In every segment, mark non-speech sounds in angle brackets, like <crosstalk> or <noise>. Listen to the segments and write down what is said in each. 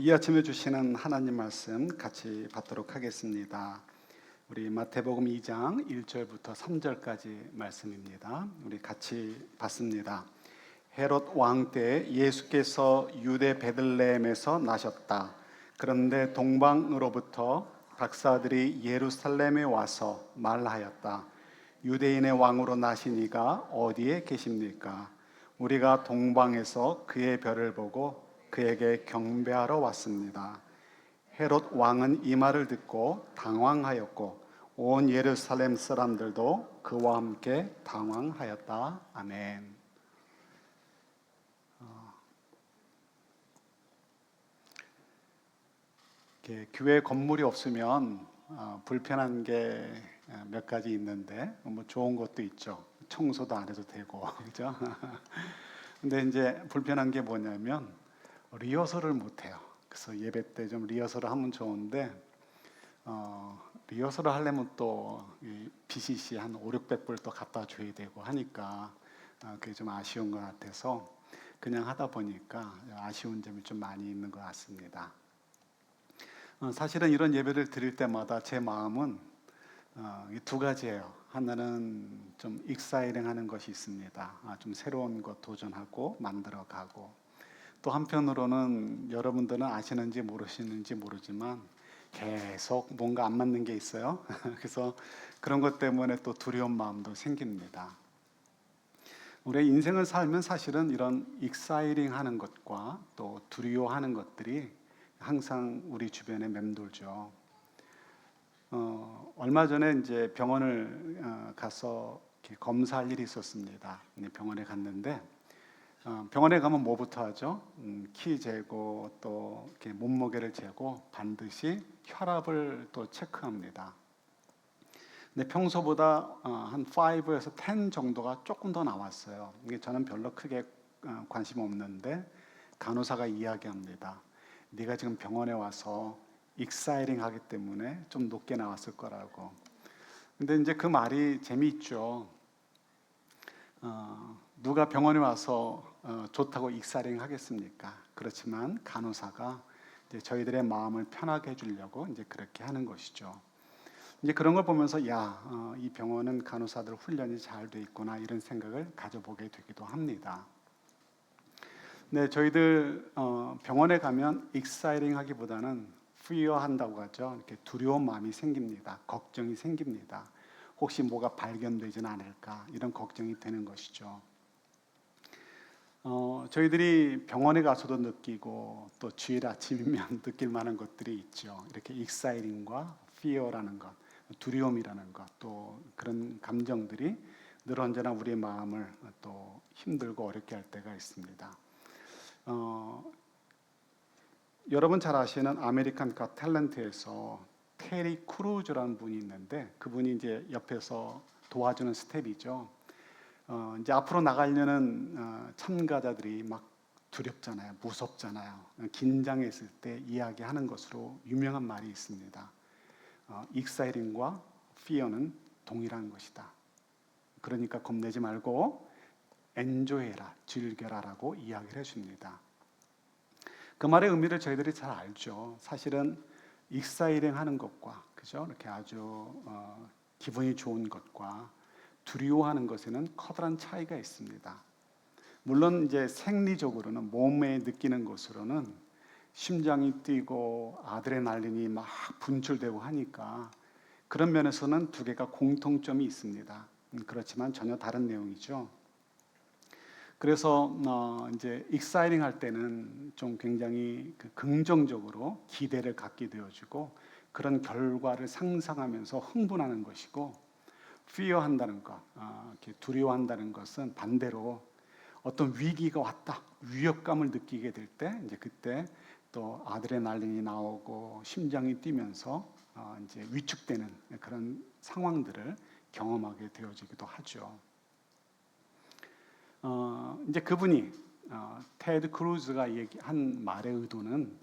이 아침에 주시는 하나님 말씀 같이 받도록 하겠습니다. 우리 마태복음 2장 1절부터 3절까지 말씀입니다. 우리 같이 받습니다. 헤롯 왕 때 예수께서 유대 베들레헴에서 나셨다. 그런데 동방으로부터 박사들이 예루살렘에 와서 말하였다. 유대인의 왕으로 나시니가 어디에 계십니까? 우리가 동방에서 그의 별을 보고 그에게 경배하러 왔습니다. 헤롯 왕은 이 말을 듣고 당황하였고 온 예루살렘 사람들도 그와 함께 당황하였다. 아멘. 어, 교회 건물이 없으면 어, 불편한 게 몇 가지 있는데 뭐 좋은 것도 있죠. 청소도 안 해도 되고 <laughs> 그죠? <laughs> 근데 이제 불편한 게 뭐냐면 리허설을 못 해요. 그래서 예배 때 좀 리허설을 하면 좋은데 어, 리허설을 하려면 또이 BCC 한 5, 600불 또 갖다 줘야 되고 하니까 어, 그게 좀 아쉬운 것 같아서 그냥 하다 보니까 아쉬운 점이 좀 많이 있는 것 같습니다. 어, 사실은 이런 예배를 드릴 때마다 제 마음은 어, 두 가지예요. 하나는 좀 익사이링하는 것이 있습니다. 아, 좀 새로운 것 도전하고 만들어가고 또 한편으로는 여러분들은 아시는지 모르시는지 모르지만 계속 뭔가 안 맞는 게 있어요. <laughs> 그래서 그런 것 때문에 또 두려운 마음도 생깁니다. 우리의 인생을 살면 사실은 이런 익사이링 하는 것과 또 두려워하는 것들이 항상 우리 주변에 맴돌죠. 어, 얼마 전에 이제 병원을 어, 가서 검사할 일이 있었습니다. 병원에 갔는데 어, 병원에 가면 뭐부터 하죠? 음, 키 재고 또 이렇게 몸무게를 재고 반드시 혈압을 또 체크합니다. 근데 평소보다 어, 한 5에서 10 정도가 조금 더 나왔어요. 이게 저는 별로 크게 어, 관심 없는데 간호사가 이야기합니다. 네가 지금 병원에 와서 익사이링 하기 때문에 좀 높게 나왔을 거라고. 근데 이제 그 말이 재미있죠. 어, 누가 병원에 와서 어, 좋다고 익사이링 하겠습니까? 그렇지만 간호사가 이제 저희들의 마음을 편하게 해주려고 이제 그렇게 하는 것이죠. 이제 그런 걸 보면서 야, 어, 이 병원은 간호사들 훈련이 잘 돼 있구나 이런 생각을 가져보게 되기도 합니다. 네, 저희들 어, 병원에 가면 익사이링 하기보다는 fear한다고 하죠. 이렇게 두려운 마음이 생깁니다. 걱정이 생깁니다. 혹시 뭐가 발견되지는 않을까 이런 걱정이 되는 것이죠. 어, 저희들이 병원에 가서도 느끼고 또 주일 아침이면 <laughs> 느낄 만한 것들이 있죠. 이렇게 익사이링과 fear라는 것, 두려움이라는 것, 또 그런 감정들이 늘 언제나 우리의 마음을 또 힘들고 어렵게 할 때가 있습니다. 어, 여러분 잘 아시는 아메리칸 가 탤런트에서 테리 크루즈라는 분이 있는데 그분이 이제 옆에서 도와주는 스텝이죠. 어, 이제 앞으로 나가려는 어, 참가자들이 막 두렵잖아요, 무섭잖아요. 긴장했을 때 이야기하는 것으로 유명한 말이 있습니다. 어, 익사이링과 피어는 동일한 것이다. 그러니까 겁내지 말고 엔조해라, 즐겨라라고 이야기를 해줍니다. 그 말의 의미를 저희들이 잘 알죠. 사실은 익사이링 하는 것과 그죠? 이렇게 아주 어, 기분이 좋은 것과 두려워하는 것에는 커다란 차이가 있습니다. 물론 이제 생리적으로는 몸에 느끼는 것으로는 심장이 뛰고 아드레날린이 막 분출되고 하니까 그런 면에서는 두 개가 공통점이 있습니다. 음, 그렇지만 전혀 다른 내용이죠. 그래서 어 이제 익사이링 할 때는 좀 굉장히 그 긍정적으로 기대를 갖게 되어지고 그런 결과를 상상하면서 흥분하는 것이고 fear한다는 것, 어, 이렇게 두려워한다는 것은 반대로 어떤 위기가 왔다, 위협감을 느끼게 될 때 이제 그때 또 아드레날린이 나오고 심장이 뛰면서 어, 이제 위축되는 그런 상황들을 경험하게 되어지기도 하죠. 어, 이제 그분이 어, 테드 크루즈가 얘기한 말의 의도는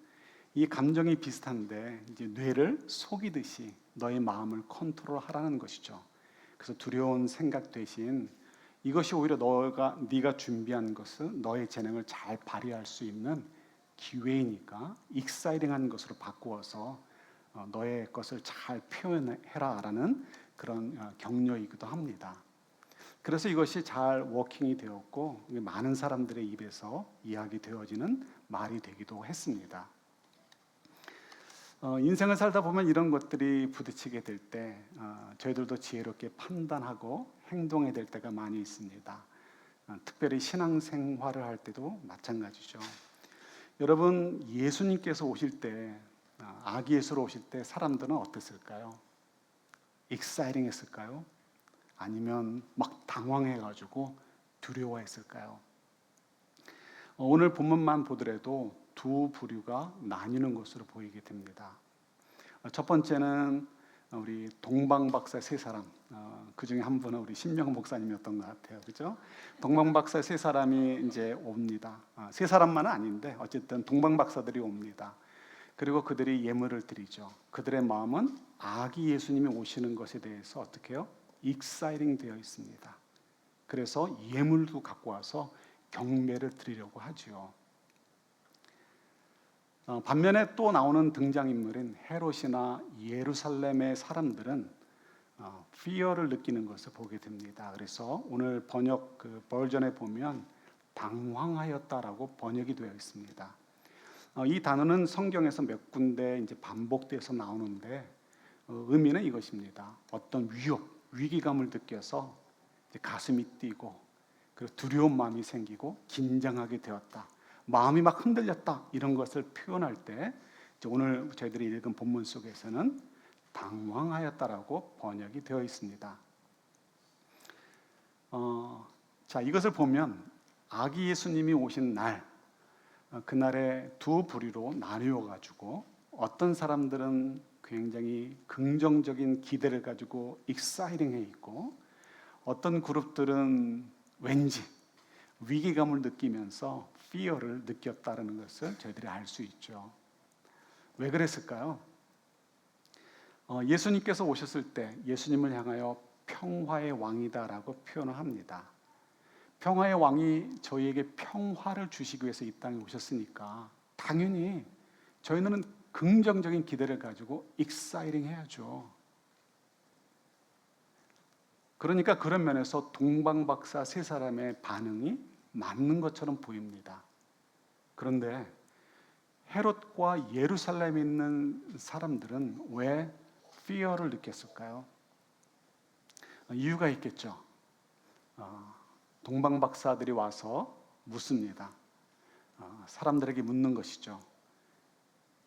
이 감정이 비슷한데 이제 뇌를 속이듯이 너의 마음을 컨트롤하라는 것이죠. 그래서 두려운 생각 대신 이것이 오히려 너가 네가 준비한 것은 너의 재능을 잘 발휘할 수 있는 기회이니까 익사이링한 것으로 바꾸어서 어, 너의 것을 잘 표현해라라는 그런 어, 격려이기도 합니다. 그래서 이것이 잘 워킹이 되었고 많은 사람들의 입에서 이야기되어지는 말이 되기도 했습니다. 어, 인생을 살다 보면 이런 것들이 부딪히게 될때 어, 저희들도 지혜롭게 판단하고 행동해야 될 때가 많이 있습니다. 어, 특별히 신앙생활을 할 때도 마찬가지죠. 여러분 예수님께서 오실 때 어, 아기 예수로 오실 때 사람들은 어땠을까요? 익사이링했을까요? 아니면 막 당황해가지고 두려워했을까요? 어, 오늘 본문만 보더라도 두 부류가 나뉘는 것으로 보이게 됩니다. 어, 첫 번째는 우리 동방 박사 세 사람, 어, 그 중에 한 분은 우리 신명 목사님이었던 것 같아요, 그죠? 동방 박사 세 사람이 이제 옵니다. 어, 세 사람만은 아닌데 어쨌든 동방 박사들이 옵니다. 그리고 그들이 예물을 드리죠. 그들의 마음은 아기 예수님이 오시는 것에 대해서 어떻게 해요? 익사이링 되어 있습니다. 그래서 예물도 갖고 와서 경배를 드리려고 하지요. 어, 반면에 또 나오는 등장인물인 헤롯이나 예루살렘의 사람들은 어, fear를 느끼는 것을 보게 됩니다. 그래서 오늘 번역 그 버전에 보면 당황하였다라고 번역이 되어 있습니다. 어, 이 단어는 성경에서 몇 군데 이제 반복돼서 나오는데 어, 의미는 이것입니다. 어떤 위협, 위기감을 느껴서 가슴이 뛰고 그리고 두려운 마음이 생기고 긴장하게 되었다. 마음이 막 흔들렸다 이런 것을 표현할 때 오늘 저희들이 읽은 본문 속에서는 당황하였다라고 번역이 되어 있습니다. 어, 자 이것을 보면 아기 예수님이 오신 날 어, 그날에 두 부류로 나뉘어 가지고 어떤 사람들은 굉장히 긍정적인 기대를 가지고 익사이링해 있고 어떤 그룹들은 왠지 위기감을 느끼면서 fear를 느꼈다는 것을 저희들이 알 수 있죠. 왜 그랬을까요? 어, 예수님께서 오셨을 때 예수님을 향하여 평화의 왕이다라고 표현을 합니다. 평화의 왕이 저희에게 평화를 주시기 위해서 이 땅에 오셨으니까 당연히 저희는 긍정적인 기대를 가지고 익사이링 해야죠. 그러니까 그런 면에서 동방박사 세 사람의 반응이 맞는 것처럼 보입니다. 그런데 헤롯과 예루살렘에 있는 사람들은 왜 fear를 느꼈을까요? 이유가 있겠죠. 어, 동방 박사들이 와서 묻습니다. 어, 사람들에게 묻는 것이죠.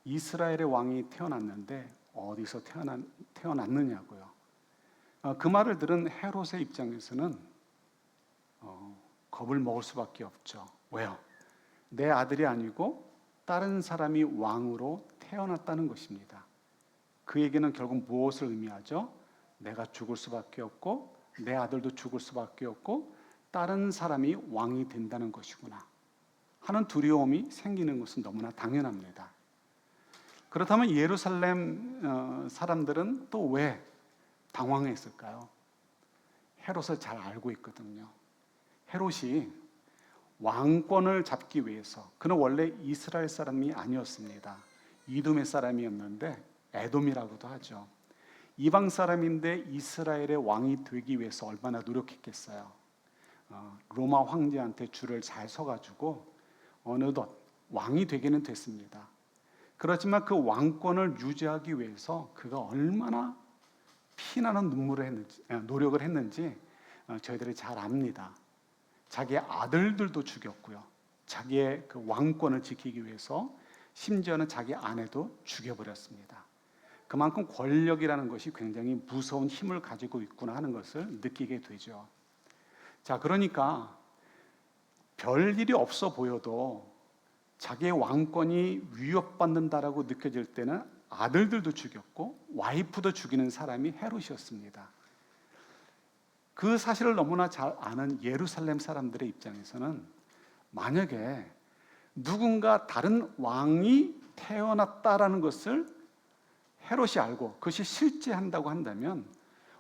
이스라엘의 왕이 태어났는데 어디서 태어난, 태어났느냐고요. 어, 그 말을 들은 헤롯의 입장에서는 겁을 먹을 수밖에 없죠. 왜요? 내 아들이 아니고 다른 사람이 왕으로 태어났다는 것입니다. 그 얘기는 결국 무엇을 의미하죠? 내가 죽을 수밖에 없고 내 아들도 죽을 수밖에 없고 다른 사람이 왕이 된다는 것이구나 하는 두려움이 생기는 것은 너무나 당연합니다. 그렇다면 예루살렘 어, 사람들은 또 왜 당황했을까요? 헤롯을 잘 알고 있거든요. 헤롯이 왕권을 잡기 위해서 그는 원래 이스라엘 사람이 아니었습니다. 이돔의 사람이었는데 에돔이라고도 하죠. 이방 사람인데 이스라엘의 왕이 되기 위해서 얼마나 노력했겠어요. 어, 로마 황제한테 줄을 잘 서가지고 어느덧 왕이 되기는 됐습니다. 그렇지만 그 왕권을 유지하기 위해서 그가 얼마나 피나는 눈물을 했는지, 노력을 했는지 어, 저희들이 잘 압니다. 자기의 아들들도 죽였고요. 자기의 그 왕권을 지키기 위해서 심지어는 자기 아내도 죽여버렸습니다. 그만큼 권력이라는 것이 굉장히 무서운 힘을 가지고 있구나 하는 것을 느끼게 되죠. 자, 그러니까 별 일이 없어 보여도 자기의 왕권이 위협받는다라고 느껴질 때는 아들들도 죽였고 와이프도 죽이는 사람이 헤롯이었습니다. 그 사실을 너무나 잘 아는 예루살렘 사람들의 입장에서는 만약에 누군가 다른 왕이 태어났다라는 것을 헤롯이 알고 그것이 실제한다고 한다면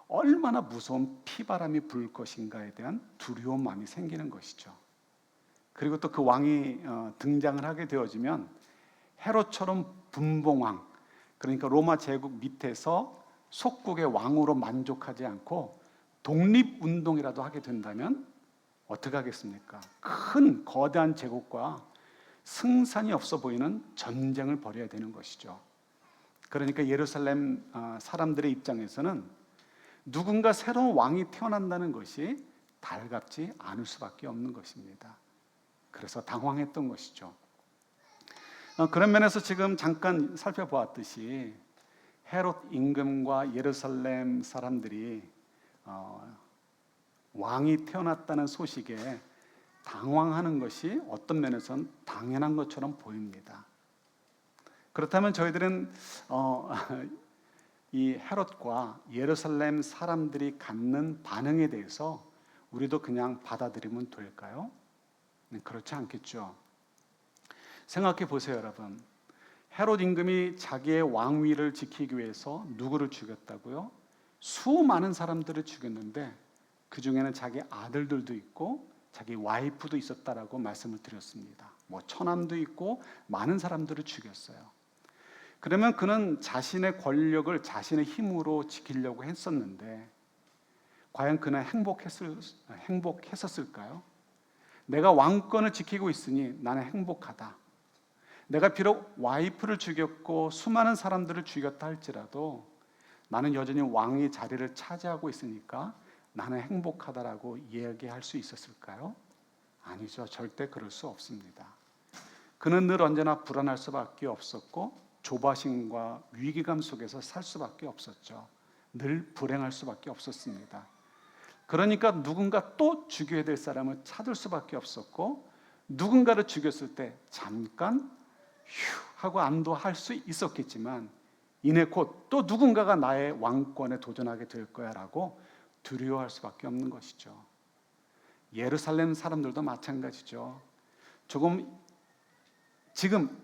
얼마나 무서운 피바람이 불 것인가에 대한 두려운 마음이 생기는 것이죠. 그리고 또 그 왕이 어, 등장을 하게 되어지면 헤롯처럼 분봉왕 그러니까 로마 제국 밑에서 속국의 왕으로 만족하지 않고 독립 운동이라도 하게 된다면 어떻게 하겠습니까? 큰 거대한 제국과 승산이 없어 보이는 전쟁을 벌여야 되는 것이죠. 그러니까 예루살렘 아, 사람들의 입장에서는 누군가 새로운 왕이 태어난다는 것이 달갑지 않을 수밖에 없는 것입니다. 그래서 당황했던 것이죠. 어, 그런 면에서 지금 잠깐 살펴보았듯이 헤롯 임금과 예루살렘 사람들이 어, 왕이 태어났다는 소식에 당황하는 것이 어떤 면에서는 당연한 것처럼 보입니다. 그렇다면 저희들은 어, <laughs> 이 헤롯과 예루살렘 사람들이 갖는 반응에 대해서 우리도 그냥 받아들이면 될까요? 네, 그렇지 않겠죠. 생각해 보세요, 여러분. 헤롯 임금이 자기의 왕위를 지키기 위해서 누구를 죽였다고요? 수많은 사람들을 죽였는데 그 중에는 자기 아들들도 있고 자기 와이프도 있었다라고 말씀을 드렸습니다. 뭐 처남도 있고 많은 사람들을 죽였어요. 그러면 그는 자신의 권력을 자신의 힘으로 지키려고 했었는데 과연 그는 행복했을 행복했었을까요? 내가 왕권을 지키고 있으니 나는 행복하다. 내가 비록 와이프를 죽였고 수많은 사람들을 죽였다 할지라도 나는 여전히 왕의 자리를 차지하고 있으니까 나는 행복하다라고 이야기할 수 있었을까요? 아니죠. 절대 그럴 수 없습니다. 그는 늘 언제나 불안할 수밖에 없었고 조바심과 위기감 속에서 살 수밖에 없었죠. 늘 불행할 수밖에 없었습니다. 그러니까 누군가 또 죽여야 될 사람을 찾을 수밖에 없었고 누군가를 죽였을 때 잠깐 휴 하고 안도할 수 있었겠지만 이내 곧 또 누군가가 나의 왕권에 도전하게 될 거야라고 두려워할 수밖에 없는 것이죠. 예루살렘 사람들도 마찬가지죠. 조금 지금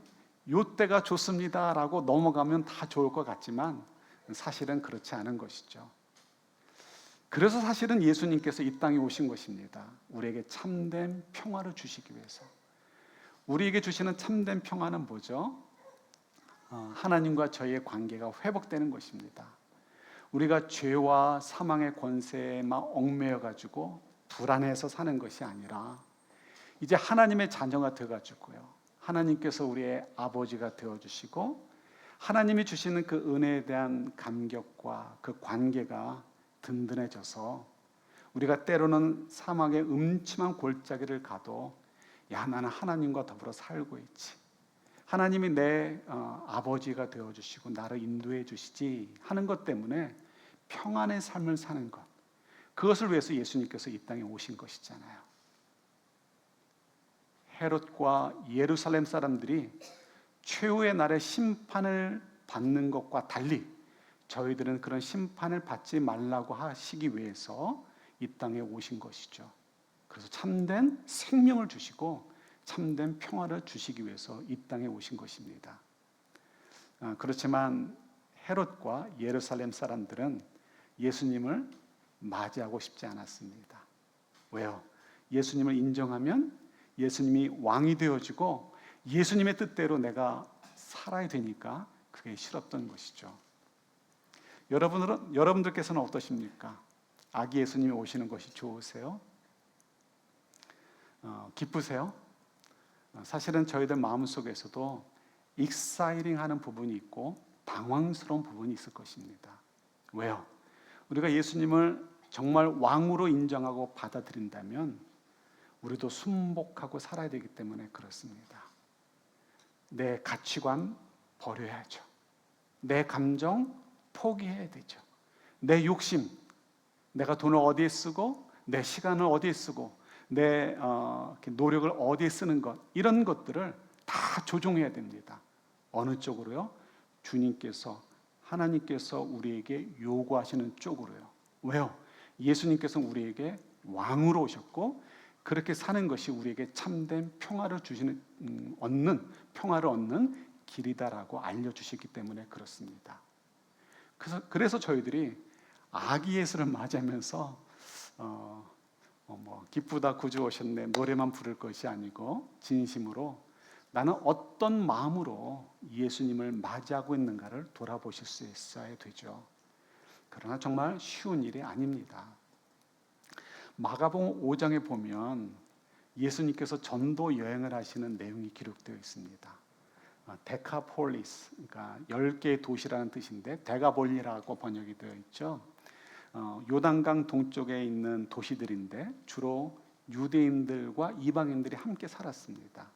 요 때가 좋습니다라고 넘어가면 다 좋을 것 같지만 사실은 그렇지 않은 것이죠. 그래서 사실은 예수님께서 이 땅에 오신 것입니다. 우리에게 참된 평화를 주시기 위해서. 우리에게 주시는 참된 평화는 뭐죠? 어, 하나님과 저희의 관계가 회복되는 것입니다. 우리가 죄와 사망의 권세에 막 얽매여 가지고 불안해서 사는 것이 아니라 이제 하나님의 자녀가 되어 가지고요. 하나님께서 우리의 아버지가 되어 주시고 하나님이 주시는 그 은혜에 대한 감격과 그 관계가 든든해져서 우리가 때로는 사막의 음침한 골짜기를 가도 야 나는 하나님과 더불어 살고 있지. 하나님이 내 어, 아버지가 되어 주시고 나를 인도해 주시지 하는 것 때문에 평안의 삶을 사는 것. 그것을 위해서 예수님께서 이 땅에 오신 것이잖아요. 헤롯과 예루살렘 사람들이 최후의 날에 심판을 받는 것과 달리 저희들은 그런 심판을 받지 말라고 하시기 위해서 이 땅에 오신 것이죠. 그래서 참된 생명을 주시고 참된 평화를 주시기 위해서 이 땅에 오신 것입니다. 아, 그렇지만 헤롯과 예루살렘 사람들은 예수님을 맞이하고 싶지 않았습니다. 왜요? 예수님을 인정하면 예수님이 왕이 되어지고 예수님의 뜻대로 내가 살아야 되니까 그게 싫었던 것이죠. 여러분들은 여러분들께서는 어떠십니까? 아기 예수님이 오시는 것이 좋으세요? 어, 기쁘세요? 어, 사실은 저희들 마음 속에서도 익사이링 하는 부분이 있고 당황스러운 부분이 있을 것입니다. 왜요? 우리가 예수님을 정말 왕으로 인정하고 받아들인다면 우리도 순복하고 살아야 되기 때문에 그렇습니다. 내 가치관 버려야죠. 내 감정 포기해야 되죠. 내 욕심, 내가 돈을 어디에 쓰고 내 시간을 어디에 쓰고 내 어, 노력을 어디에 쓰는 것 이런 것들을 다 조종해야 됩니다. 어느 쪽으로요? 주님께서 하나님께서 우리에게 요구하시는 쪽으로요. 왜요? 예수님께서 우리에게 왕으로 오셨고 그렇게 사는 것이 우리에게 참된 평화를 주시는 음, 얻는 평화를 얻는 길이다라고 알려주시기 때문에 그렇습니다. 그래서 그래서 저희들이 아기 예수를 맞이하면서 어, 어, 뭐 기쁘다 구주 오셨네 노래만 부를 것이 아니고 진심으로 나는 어떤 마음으로 예수님을 맞이하고 있는가를 돌아보실 수 있어야 되죠. 그러나 정말 쉬운 일이 아닙니다. 마가복음 5장에 보면 예수님께서 전도 여행을 하시는 내용이 기록되어 있습니다. 아, 데카폴리스, 그러니까 열 개의 도시라는 뜻인데 데가볼리라고 번역이 되어 있죠. 어, 요단강 동쪽에 있는 도시들인데 주로 유대인들과 이방인들이 함께 살았습니다.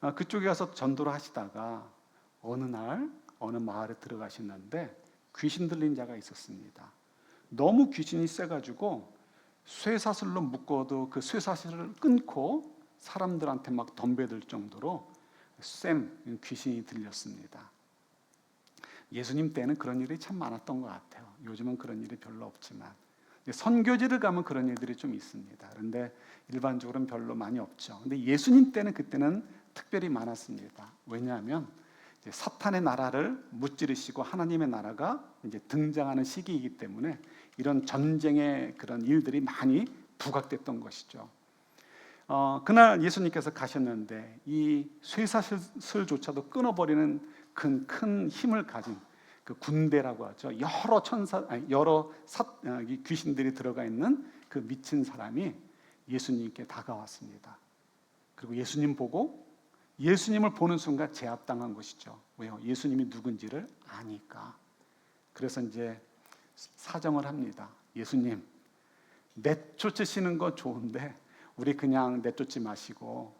아, 그쪽에 가서 전도를 하시다가 어느 날 어느 마을에 들어가셨는데 귀신 들린 자가 있었습니다. 너무 귀신이 세가지고 쇠사슬로 묶어도 그 쇠사슬을 끊고 사람들한테 막 덤벼들 정도로 센 귀신이 들렸습니다. 예수님 때는 그런 일이 참 많았던 것 같아요. 요즘은 그런 일이 별로 없지만 선교지를 가면 그런 일들이 좀 있습니다. 그런데 일반적으로는 별로 많이 없죠. 근데 예수님 때는 그때는 특별히 많았습니다. 왜냐하면 사탄의 나라를 무찌르시고 하나님의 나라가 이제 등장하는 시기이기 때문에 이런 전쟁의 그런 일들이 많이 부각됐던 것이죠. 어, 그날 예수님께서 가셨는데 이 쇠사슬조차도 끊어버리는 큰, 큰 힘을 가진 그 군대라고 하죠. 여러 천사, 아니, 여러 사, 아, 귀신들이 들어가 있는 그 미친 사람이 예수님께 다가왔습니다. 그리고 예수님 보고 예수님을 보는 순간 제압당한 것이죠. 왜요? 예수님이 누군지를 아니까. 그래서 이제 사정을 합니다. 예수님, 내쫓으시는 거 좋은데 우리 그냥 내쫓지 마시고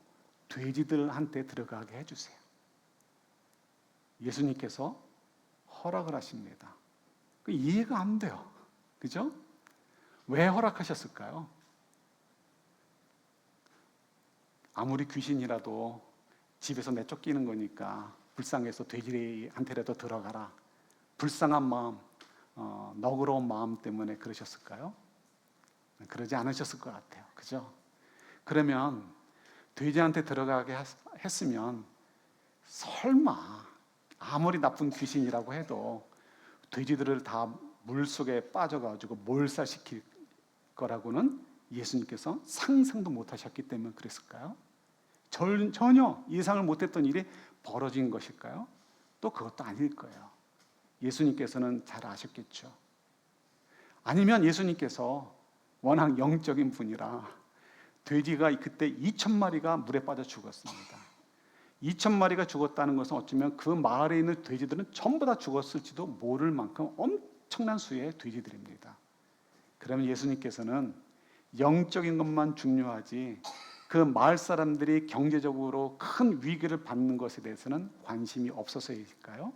돼지들한테 들어가게 해주세요. 예수님께서 허락을 하십니다. 그 이해가 안 돼요. 그죠? 왜 허락하셨을까요? 아무리 귀신이라도 집에서 내쫓기는 거니까 불쌍해서 돼지한테라도 들어가라. 불쌍한 마음, 어, 너그러운 마음 때문에 그러셨을까요? 그러지 않으셨을 것 같아요. 그죠? 그러면 돼지한테 들어가게 했으면 설마 아무리 나쁜 귀신이라고 해도 돼지들을 다 물속에 빠져가지고 몰살시킬 거라고는 예수님께서 상상도 못하셨기 때문에 그랬을까요? 전혀 예상을 못했던 일이 벌어진 것일까요? 또 그것도 아닐 거예요. 예수님께서는 잘 아셨겠죠. 아니면 예수님께서 워낙 영적인 분이라 돼지가 그때 2천 마리가 물에 빠져 죽었습니다. 2천 마리가 죽었다는 것은 어쩌면 그 마을에 있는 돼지들은 전부 다 죽었을지도 모를 만큼 엄청난 수의 돼지들입니다. 그러면 예수님께서는 영적인 것만 중요하지 그 마을 사람들이 경제적으로 큰 위기를 받는 것에 대해서는 관심이 없어서일까요?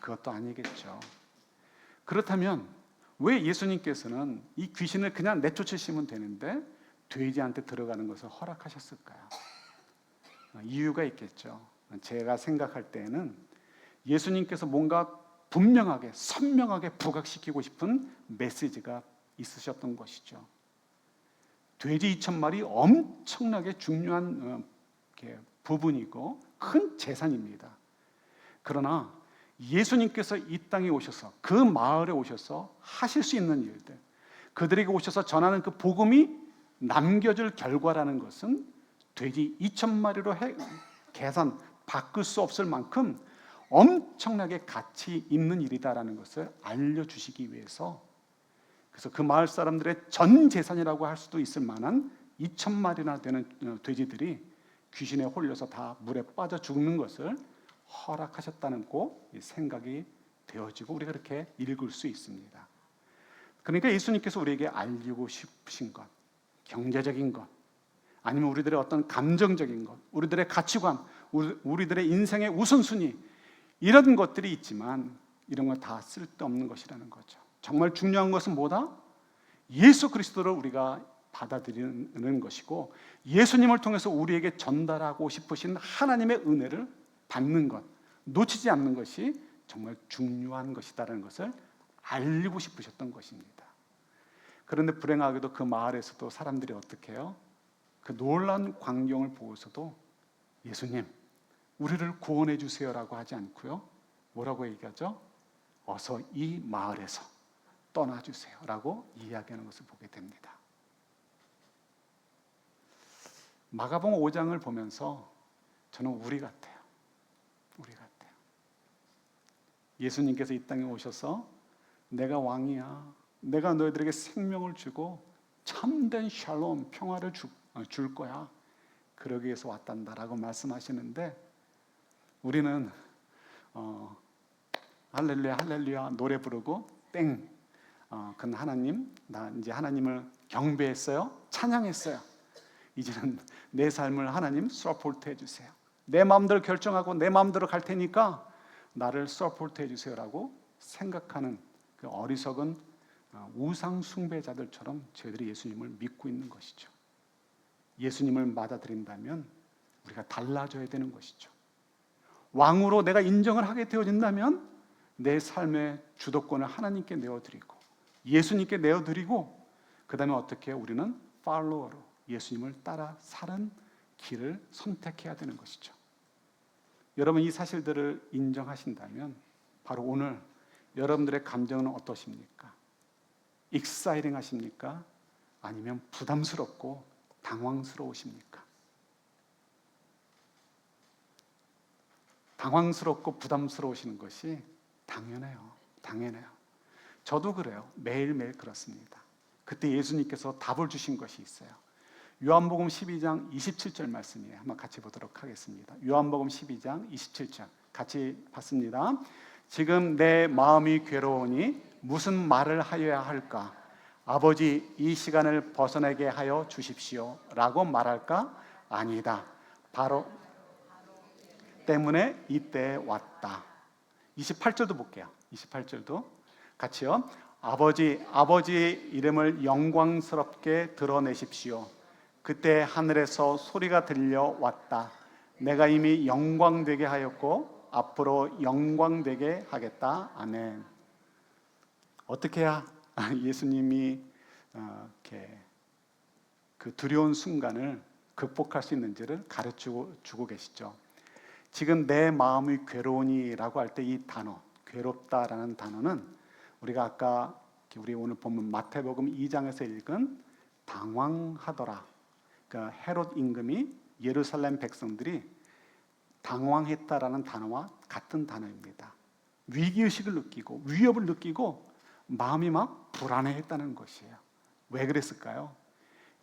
그것도 아니겠죠. 그렇다면 왜 예수님께서는 이 귀신을 그냥 내쫓으시면 되는데 돼지한테 들어가는 것을 허락하셨을까요? 이유가 있겠죠. 제가 생각할 때는 예수님께서 뭔가 분명하게 선명하게 부각시키고 싶은 메시지가 있으셨던 것이죠. 돼지 2천 마리 엄청나게 중요한 어, 부분이고 큰 재산입니다. 그러나 예수님께서 이 땅에 오셔서 그 마을에 오셔서 하실 수 있는 일들, 그들에게 오셔서 전하는 그 복음이 남겨질 결과라는 것은 돼지 2천 마리로 해, 계산 바꿀 수 없을 만큼 엄청나게 가치 있는 일이다라는 것을 알려주시기 위해서 그래서 그 마을 사람들의 전 재산이라고 할 수도 있을 만한 2천 마리나 되는 어, 돼지들이 귀신에 홀려서 다 물에 빠져 죽는 것을 허락하셨다는 꼭 생각이 되어지고 우리가 그렇게 읽을 수 있습니다. 그러니까 예수님께서 우리에게 알리고 싶으신 것, 경제적인 것, 아니면 우리들의 어떤 감정적인 것, 우리들의 가치관, 우리들의 인생의 우선순위 이런 것들이 있지만 이런 건 다 쓸데없는 것이라는 거죠. 정말 중요한 것은 뭐다? 예수 그리스도를 우리가 받아들이는 것이고 예수님을 통해서 우리에게 전달하고 싶으신 하나님의 은혜를 받는 것, 놓치지 않는 것이 정말 중요한 것이다라는 것을 알리고 싶으셨던 것입니다. 그런데 불행하게도 그 마을에서도 사람들이 어떻게 해요? 그 놀란 광경을 보고서도 예수님, 우리를 구원해 주세요라고 하지 않고요. 뭐라고 얘기하죠? 어서 이 마을에서 떠나 주세요라고 이야기하는 것을 보게 됩니다. 마가복음 5장을 보면서 저는 우리 같아요. 우리 같아요. 예수님께서 이 땅에 오셔서 내가 왕이야. 내가 너희들에게 생명을 주고 참된 샬롬 평화를 주, 어, 줄 거야. 그러기 위해서 왔단다라고 말씀하시는데 우리는 어, 할렐루야 할렐루야 노래 부르고 땡. 어, 그 하나님 나 이제 하나님을 경배했어요. 찬양했어요. 이제는 내 삶을 하나님 서포트 해주세요. 내 마음대로 결정하고 내 마음대로 갈 테니까 나를 서포트 해주세요라고 생각하는 그 어리석은 어, 우상 숭배자들처럼 저희들이 예수님을 믿고 있는 것이죠. 예수님을 받아들인다면 우리가 달라져야 되는 것이죠. 왕으로 내가 인정을 하게 되어진다면 내 삶의 주도권을 하나님께 내어드리고 예수님께 내어드리고 그 다음에 어떻게? 우리는 팔로워로 예수님을 따라 사는 길을 선택해야 되는 것이죠. 여러분 이 사실들을 인정하신다면 바로 오늘 여러분들의 감정은 어떠십니까? 익사이링 하십니까? 아니면 부담스럽고 당황스러우십니까? 당황스럽고 부담스러우시는 것이 당연해요. 당연해요. 저도 그래요. 매일매일 그렇습니다. 그때 예수님께서 답을 주신 것이 있어요. 요한복음 12장 27절 말씀이에요. 한번 같이 보도록 하겠습니다. 요한복음 12장 27절 같이 봤습니다. 지금 내 마음이 괴로우니 무슨 말을 하여야 할까? 아버지 이 시간을 벗어나게 하여 주십시오 라고 말할까? 아니다. 바로 때문에 이때 왔다. 28절도 볼게요. 28절도 같이요. 아버지 아버지의 이름을 영광스럽게 드러내십시오. 그때 하늘에서 소리가 들려 왔다. 내가 이미 영광되게 하였고 앞으로 영광되게 하겠다. 아멘. 어떻게 해야 예수님이 어, 이렇게 그 두려운 순간을 극복할 수 있는지를 가르치고 주고 계시죠. 지금 내 마음이 괴로우니라고 할 때 이 단어 괴롭다라는 단어는 우리가 아까 우리 오늘 보면 마태복음 2장에서 읽은 당황하더라. 그러니까 헤롯 임금이 예루살렘 백성들이 당황했다라는 단어와 같은 단어입니다. 위기 의식을 느끼고 위협을 느끼고 마음이 막 불안해했다는 것이에요. 왜 그랬을까요?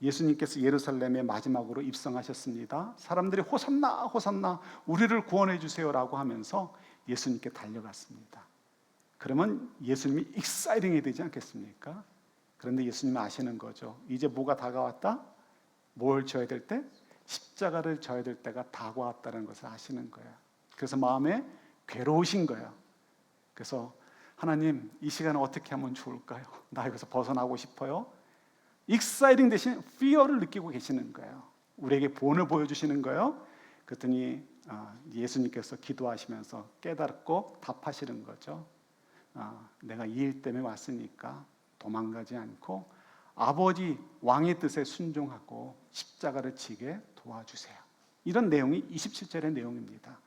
예수님께서 예루살렘에 마지막으로 입성하셨습니다. 사람들이 호산나 호산나 우리를 구원해 주세요라고 하면서 예수님께 달려갔습니다. 그러면 예수님이 익사이링이 되지 않겠습니까? 그런데 예수님이 아시는 거죠. 이제 뭐가 다가왔다? 뭘 져야 될 때? 십자가를 져야 될 때가 다가왔다는 것을 아시는 거예요. 그래서 마음에 괴로우신 거예요. 그래서 하나님 이 시간을 어떻게 하면 좋을까요? 나 여기서 벗어나고 싶어요. 익사이딩 대신 fear를 느끼고 계시는 거예요. 우리에게 본을 보여주시는 거예요. 그랬더니 아, 예수님께서 기도하시면서 깨닫고 답하시는 거죠. 아, 내가 이 일 때문에 왔으니까 도망가지 않고 아버지 왕의 뜻에 순종하고 십자가를 지게 도와주세요. 이런 내용이 27절의 내용입니다.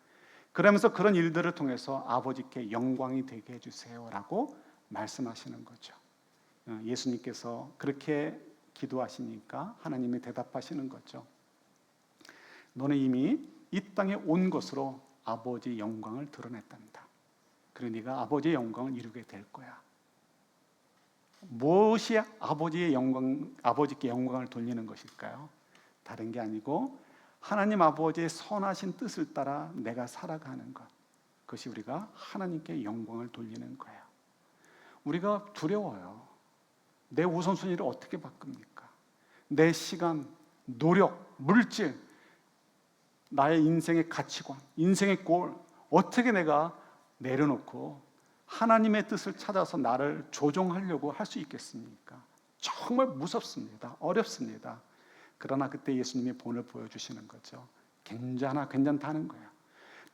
그러면서 그런 일들을 통해서 아버지께 영광이 되게 해주세요라고 말씀하시는 거죠. 어, 예수님께서 그렇게 기도하시니까 하나님이 대답하시는 거죠. 너는 이미 이 땅에 온 것으로 아버지 영광을 드러냈단다. 그러 네가 아버지의 영광을 이루게 될 거야. 무엇이 아버지의 영광, 아버지께 영광을 돌리는 것일까요? 다른 게 아니고 하나님 아버지의 선하신 뜻을 따라 내가 살아가는 것. 그것이 우리가 하나님께 영광을 돌리는 거예요. 우리가 두려워요. 내 우선순위를 어떻게 바꿉니까? 내 시간, 노력, 물질, 나의 인생의 가치관, 인생의 골, 어떻게 내가 내려놓고 하나님의 뜻을 찾아서 나를 조종하려고 할 수 있겠습니까? 정말 무섭습니다. 어렵습니다. 그러나 그때 예수님이 본을 보여주시는 거죠. 괜찮아, 괜찮다는 거야.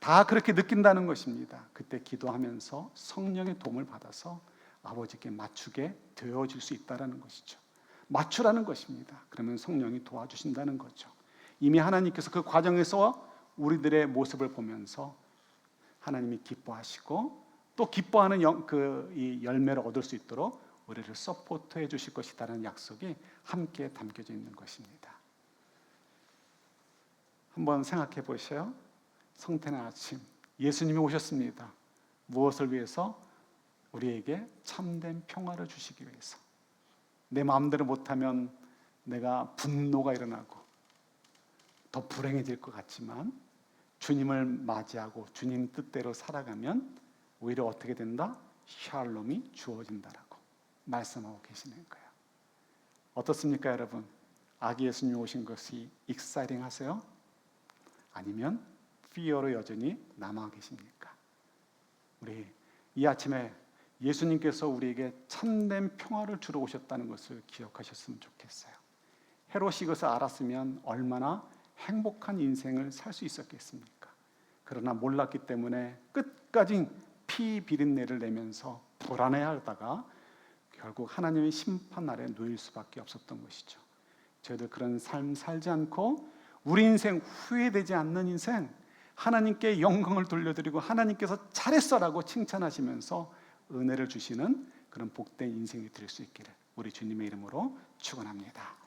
다 그렇게 느낀다는 것입니다. 그때 기도하면서 성령의 도움을 받아서 아버지께 맞추게 되어질 수 있다는 것이죠. 맞추라는 것입니다. 그러면 성령이 도와주신다는 거죠. 이미 하나님께서 그 과정에서 우리들의 모습을 보면서 하나님이 기뻐하시고 또 기뻐하는 그 열매를 얻을 수 있도록 우리를 서포트해 주실 것이다라는 약속이 함께 담겨져 있는 것입니다. 한번 생각해 보세요. 성탄의 아침 예수님이 오셨습니다. 무엇을 위해서? 우리에게 참된 평화를 주시기 위해서. 내 마음대로 못하면 내가 분노가 일어나고 더 불행해질 것 같지만 주님을 맞이하고 주님 뜻대로 살아가면 오히려 어떻게 된다? 샬롬이 주어진다라고 말씀하고 계시는 거예요. 어떻습니까, 여러분? 아기 예수님 오신 것이 익사이링 하세요? 아니면 피어로 여전히 남아 계십니까? 우리 이 아침에 예수님께서 우리에게 참된 평화를 주러 오셨다는 것을 기억하셨으면 좋겠어요. 헤롯이 이것을 알았으면 얼마나 행복한 인생을 살 수 있었겠습니까? 그러나 몰랐기 때문에 끝까지 피 비린내를 내면서 불안해하다가 결국 하나님의 심판 아래 놓일 수밖에 없었던 것이죠. 저희들 그런 삶 살지 않고 우리 인생 후회되지 않는 인생 하나님께 영광을 돌려드리고 하나님께서 잘했어라고 칭찬하시면서 은혜를 주시는 그런 복된 인생이 될 수 있기를 우리 주님의 이름으로 축원합니다.